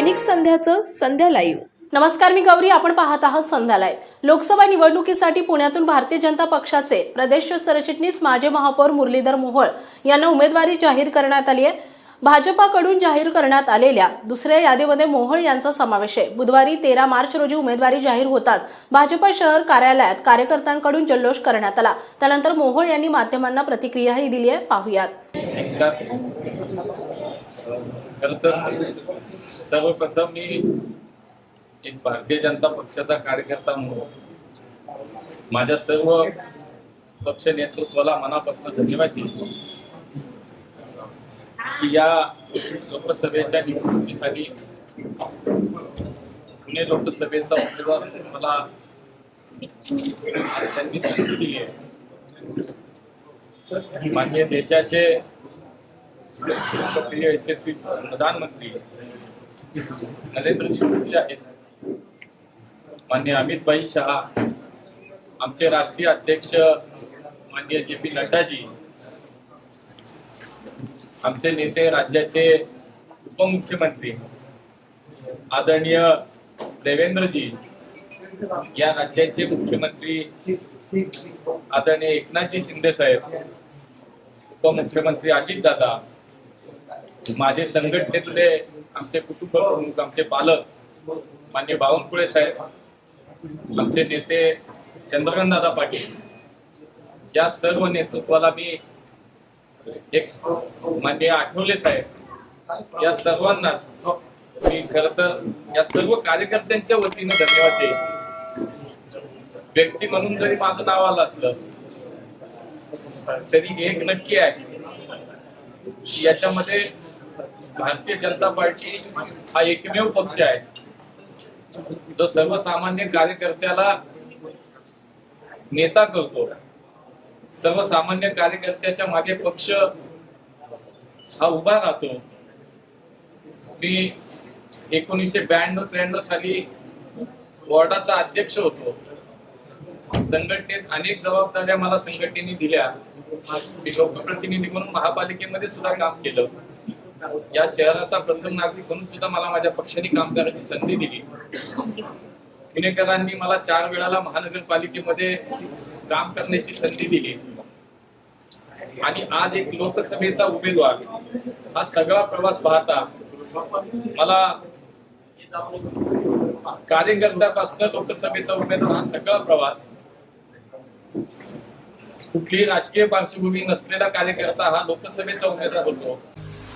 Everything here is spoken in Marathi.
दैनिक संध्याचं संध्या लाईव्ह. नमस्कार मी गौरी. आपण पाहत आहात संध्यालय लोकसभा निवडणुकीसाठी पुण्यातून भारतीय जनता पक्षाचे प्रदेश सरचिटणीस माजी महापौर मुरलीधर मोहोळ यांना उमेदवारी जाहीर करण्यात आली आहे. भाजपाकडून जाहीर करण्यात आलेल्या दुसऱ्या यादीमध्ये मोहोळ यांचा समावेश आहे. बुधवारी तेरा मार्च रोजी उमेदवारी जाहीर होताच भाजपा शहर कार्यालयात कार्यकर्त्यांकडून जल्लोष करण्यात आला. त्यानंतर मोहोळ यांनी माध्यमांना प्रतिक्रियाही दिली आहे. पाहुयात. तर सर्वप्रथम मी एक भारतीय जनता पक्षाचा कार्यकर्ता म्हणून माझ्या सर्व पक्ष नेतृत्वाला मनापासून धन्यवाद देतो. की या लोकसभेच्या निवडणुकीसाठी पुणे लोकसभेचा उमेदवार मला आज त्यांनी संधी दिली आहे. माझे देशाचे लोकप्रिय यशस्वी प्रधानमंत्री नरेंद्रजी मोदी आहेत. मान्य अमित भाई शहा आमचे राष्ट्रीय अध्यक्ष मान्य जे पी नड्डाजी आमचे नेते राज्याचे उपमुख्यमंत्री आदरणीय देवेंद्रजी या राज्याचे मुख्यमंत्री आदरणीय एकनाथजी शिंदे साहेब उपमुख्यमंत्री अजितदादा माझे संघटनेतले आमचे कुटुंब प्रमुख आमचे पालक मान्य बावनकुळे साहेब आमचे नेते चंद्रकांत दादा पाटील या सर्व नेतृत्वाला मी एक मान्य आठवले साहेब. या सर्वांनाच मी खर तर या सर्व कार्यकर्त्यांच्या वतीनं धन्यवाद देईन. व्यक्ती म्हणून जरी माझं नाव आलं असलं तरी एक नक्की आहे याच्यामध्ये भारतीय जनता पार्टी हा एकमेव पक्ष आहे. जो सर्वसामान्य कार्यकर्त्याला नेता करतो. सर्वसामान्य कार्यकर्त्याच्या मागे पक्ष हा उभा राहतो. मी एकोणीसशे ब्याण्णव त्र्याण्णव साली बोर्डाचा अध्यक्ष होतो. संघटनेत अनेक जबाबदाऱ्या मला संघटनेने दिल्या. मी लोकप्रतिनिधी म्हणून महापालिकेमध्ये सुद्धा काम केलं. या शहराचा प्रथम नागरिक म्हणून सुद्धा मला माझ्या पक्षाने काम करण्याची संधी दिली. पुणेकरांनी मला चार वेळाला महानगरपालिकेमध्ये काम करण्याची संधी दिली. आणि आज एक लोकसभेचा उमेदवार हा सगळा प्रवास पाहता मला कार्यकर्त्यापासून लोकसभेचा उमेदवार हा सगळा प्रवास कुठलीही राजकीय पार्श्वभूमी नसलेला कार्यकर्ता हा लोकसभेचा उमेदवार होतो.